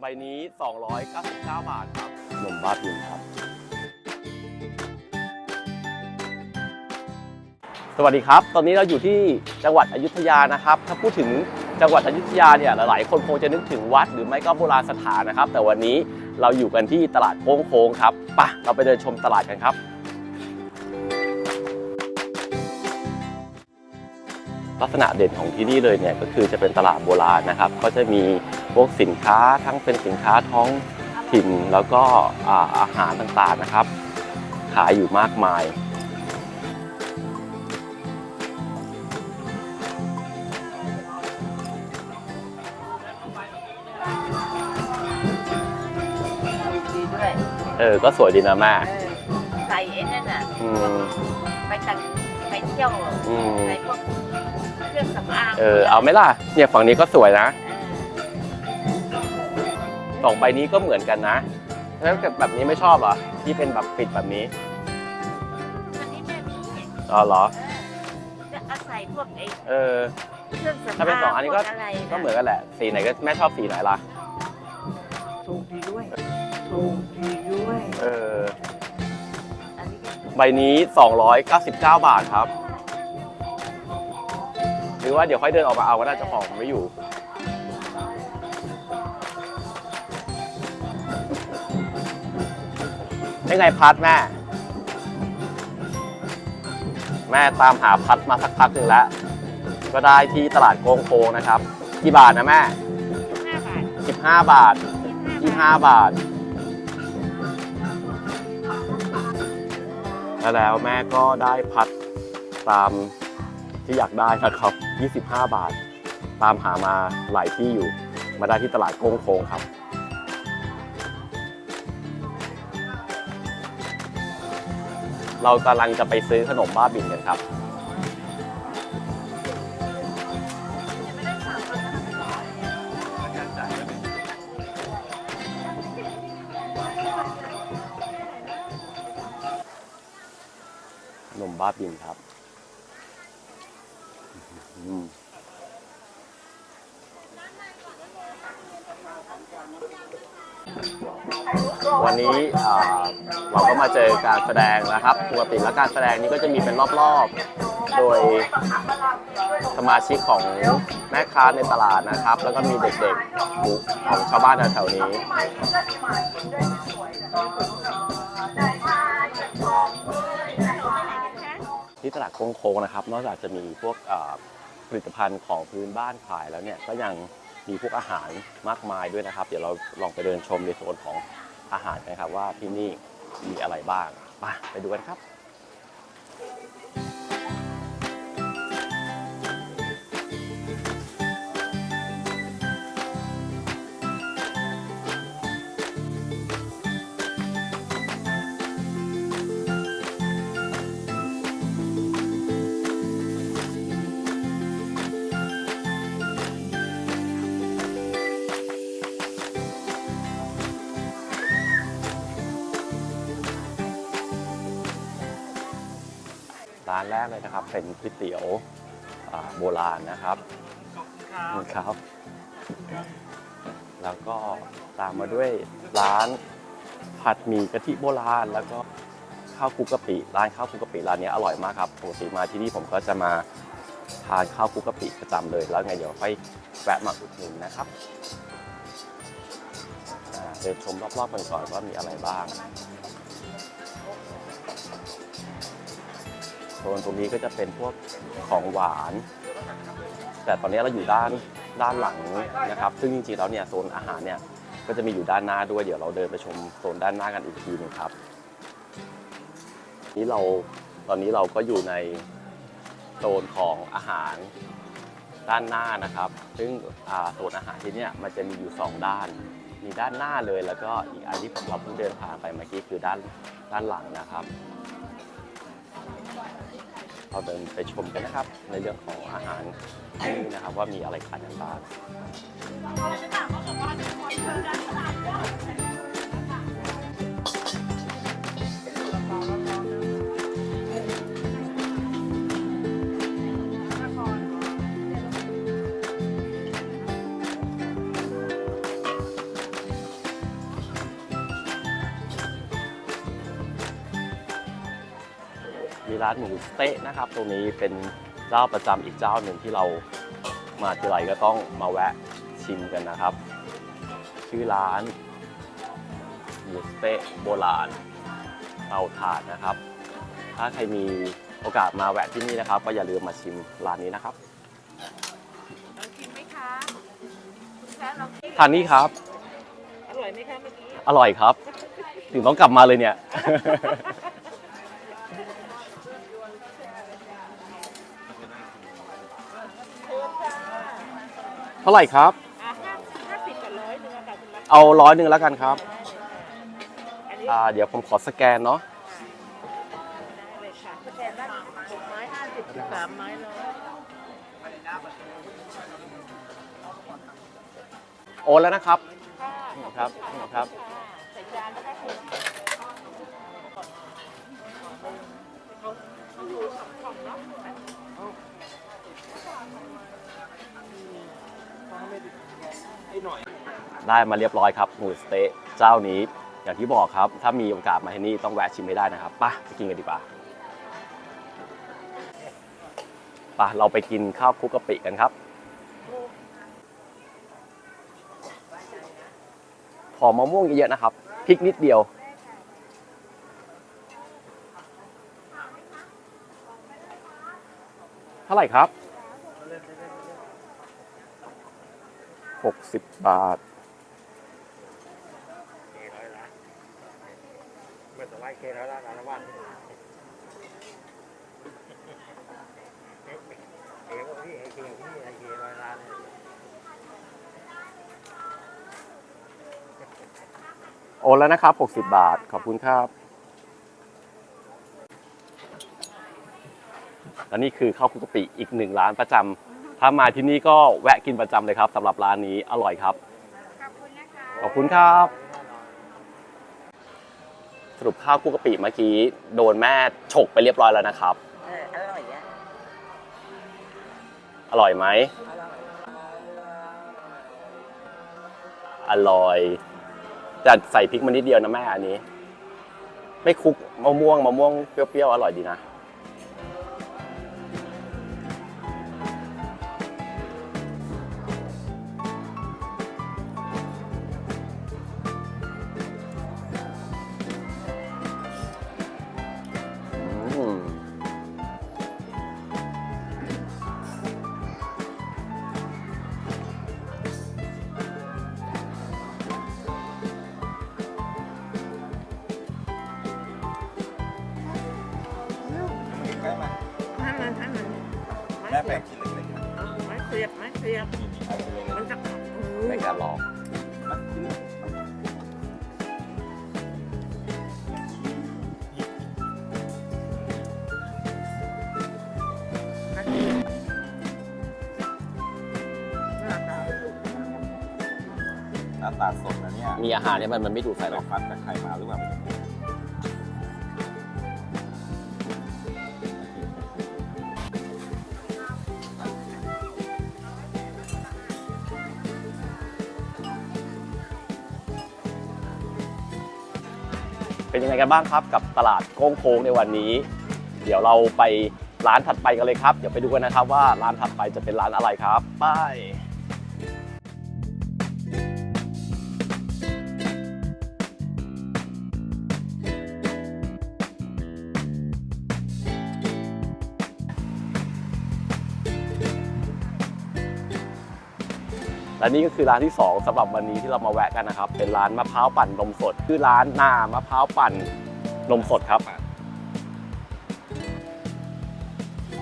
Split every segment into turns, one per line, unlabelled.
ใบนี้ 299 บาทครับขนมบ้าบินครับ สวัสดีครับ ตอนนี้เราอยู่ที่จังหวัดอยุธยานะครับ ถ้าพูดถึงจังหวัดอยุธยาเนี่ยหลายๆ คนคงจะนึกถึงวัดหรือไม่ก็โบราณสถานนะครับ แต่วันนี้เราอยู่กันที่ตลาดโค้งโค้งครับไปะเราไปเดินชมตลาดกันครับลักษณะเด่นของที่นี่เลยเนี่ยก็คือจะเป็นตลาดโบราณนะครับ ก็จะมี พวกสินค้าทั้งเป็นสินค้าท้องถิ่นแล้วก็อ่าอาหารต่างๆนะครับ ขายอยู่มากมาย
ดีด้วย
เออ ก็สวยดีนะแม่
เออใส่ไอ้นั่นน่ะ
อืม
ไปตัดไปเที่ยว
อืม
ใส่พวกเครื่องสำอาง
เออ เอาไหมล่ะ เนี่ยฝั่งนี้ก็สวยนะ
เออ
สองใบนี้ก็เหมือนกันนะแล้วแบบนี้ไม่ชอบเหรอที่เป็นแบบปิดแบบนี้
อันนี้แม่มี
อ๋อเหรอ
เออจะอาศัยพวกไอ้
เออ
เครื่องสำอาง
ถ้าเป็นสองอันนี้ก็
พวอะไร
ก็เหมือนกันแหละ สีไหนก็แม่ชอบสีไหนล่ะ
ถูกดีด้วยถูกดีด้วย
เออ
อันนี้ก็
ใบนี้ 299 บาทครับ หรือว่าเดี๋ยวค่อยเดินออกมาเอาก็ได้เจ้าของไม่อยู่ ยังไงพัดแม่ แม่ตามหาพัดมาสักพักหนึ่งแล้ว ก็ได้ที่ตลาดโกงโคงนะครับ กี่บาทนะแม่
ห้าบาท
15 บาท 25 บาท แล้วแม่ก็ได้พัดตามที่อยากได้นะครับ 25 บาท ตามหามาหลายที่อยู่ มาได้ที่ตลาดโค้งโค้งครับ เรากำลังจะไปซื้อขนมบ้าบินกันครับ ขนมบ้าบินครับวันนี้อ่า เราก็มาเจอการแสดงนะครับ ปกติแล้วการแสดงนี้ก็จะมีเป็นรอบๆ โดยสมาชิกของแม่ค้าในตลาดนะครับ แล้วก็มีเด็กๆของชาวบ้านแถวๆนี้ที่ตลาดโค้งๆนะครับ นอกจากจะมีพวกผลิตภัณฑ์ของพื้นบ้านขายแล้วเนี่ยก็ยังมีพวกอาหารมากมายด้วยนะครับ เดี๋ยวเราลองไปเดินชมในโซนของอาหารกันครับว่าที่นี่ มีอะไรบ้างมาไปดูกันครับ ร้านแรกเลยนะครับ เป็นก๋วยเตี๋ยวอ่าโบราณนะครับครับ แล้วก็ตามมาด้วยร้านผัดหมี่กะทิโบราณ แล้วก็ข้าวคลุกกะปิร้านข้าวคลุกกะปิร้านนี้อร่อยมากครับปกติมาที่นี่ผมก็จะมาทานข้าวคลุกกะปิประจำเลย แล้วไงเดี๋ยวค่อยแวะมาอุดหนุนนะครับอ่าเดินชมรอบๆกันก่อนว่ามีอะไรบ้าง โซนตรงนี้ก็จะเป็นพวกของหวาน แต่ตอนนี้เราอยู่ด้านด้านหลังนะครับ ซึ่งจริงๆแล้วเนี่ยโซนอาหารเนี่ยก็จะมีอยู่ด้านหน้าด้วยเดี๋ยวเราเดินไปชมโซนด้านหน้ากันอีกทีหนึงครับนี่เราตอนนี้เราก็อยู่ในโซนของอาหารด้านหน้านะครับ ซึ่งโซนอาหารที่นี่มันจะมีอยู่สองด้าน มีด้านหน้าเลยแล้วก็อีกอันที่ผมเราเพิ่งเดินผ่านไปเมื่อกี้คือด้านด้านหลังนะครับ เราเดินไปชมกันนะครับ ในเรื่องของอาหารที่นี่นะครับว่ามีอะไรขายกันบ้าง ร้านหมูสเต๊ะนะครับ ตรงนี้เป็นเจ้าประจำอีกเจ้าหนึ่งที่เรามาทีไรก็ต้องมาแวะชิมกันนะครับ ชื่อร้านหมูสเต๊ะโบราณเตาถ่านนะครับ ถ้าใครมีโอกาสมาแวะที่นี่นะครับ ก็อย่าลืมมาชิมร้านนี้นะครับ
ลองชิมไหมคะคุณคะลองชิม
ทานนี้ครับ
อร่อยไหมคะเมื่อกี้
อร่อยครับ ถึงต้องกลับมาเลยเนี่ย
เชิญค่ะ
เท่าไหร่ครับ
อะห้าห้าสิบกับร้อยหนึ่งอะค่ะคุณรัก
เอาร้อยหนึ่งแล้วกันครับ
อันนี้
อ่า เดี๋ยวผมขอสแกนเนาะ
ได้เลยค่ะสแกนได้หกไม้ห้าสิบสิบสามไม้ร้อย
โอนแล้วนะครับ
ค่ะ
ครับครับ
ใส่จานนะคะคุณเขาเขาอยู่สองกล่องเนาะ
ได้มาเรียบร้อยครับหมูสเต๊ะเจ้านี้ อย่างที่บอกครับ ถ้ามีโอกาสมาที่นี่ต้องแวะชิมให้ได้นะครับไปไปกินกันดีกว่าไปเราไปกินข้าวคลุกกะปิกันครับหอมมะม่วงเยอะๆนะครับพริกนิดเดียวเท่าไหร่ครับ 60บาท
เมื่อสมัยเคแล้ละการบ้านเอ๋ว่าพี่ไอเคพี่ไอเคร้อยล้านเนี่ย
โอนแล้วนะครับ 60 บาท ขอบคุณครับ และนี่คือข้าวคุกกะปิอีกหนึ่งร้านประจำ ถ้ามาที่นี่ก็แวะกินประจำเลยครับสำหรับร้านนี้อร่อยครับ
ขอบคุณนะคะ
ขอบคุณครับ สรุปข้าวคลุกกะปิเมื่อกี้โดนแม่ฉกไปเรียบร้อยแล้วนะครับ
เอออร่อยอะ
อร่อยไหม
อร่อย
อร่อยแต่ใส่พริกมานิดเดียวนะแม่อันนี้ ไม่คลุกมะม่วงมะม่วงเปรี้ยวๆอร่อยดีนะ
แม่แบ่งชิ้นเล็กๆนะ
เอาไม้เสียบไม้เสียบ
นี่นี่เอาชิ้นเล็ก
มันจะ
ในการลอง
ๆมาชิ้นนี้หน้าตาสดนะเนี่ย
มีอาหารเนี่ยมันมันไม่ดูดใส่หร
ไป
อก
ฟัดกับใครมาหรือเปล่าไม่รู้
ยังไงกันบ้างครับ กับตลาดโก้งโค้งในวันนี้ เดี๋ยวเราไปร้านถัดไปกันเลยครับ เดี๋ยวไปดูกันนะครับว่าร้านถัดไปจะเป็นร้านอะไรครับไป และนี่ก็คือร้านที่ 2สำหรับวันนี้ที่เรามาแวะกันนะครับ เป็นร้านมะพร้าวปั่นนมสด คือร้านนามะพร้าวปั่นนมสดครับ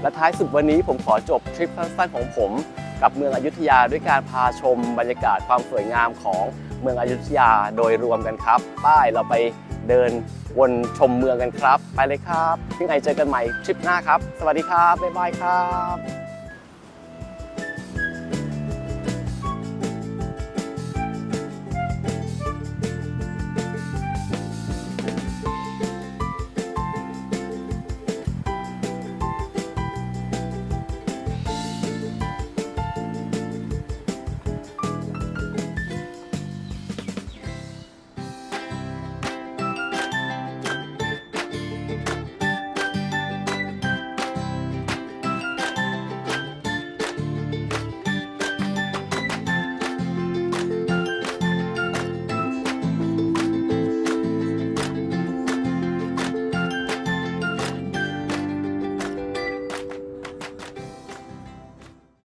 และท้ายสุดวันนี้ผมขอจบทริปสั้นๆของผม กับเมืองอยุธยาด้วยการพาชมบรรยากาศความสวยงามของเมืองอยุธยาโดยรวมกันครับป้ายเราไปเดินวนชมเมืองกันครับ ไปเลยครับยังไงเจอกันใหม่ทริปหน้าครับ สวัสดีครับ บ๊ายบายครับ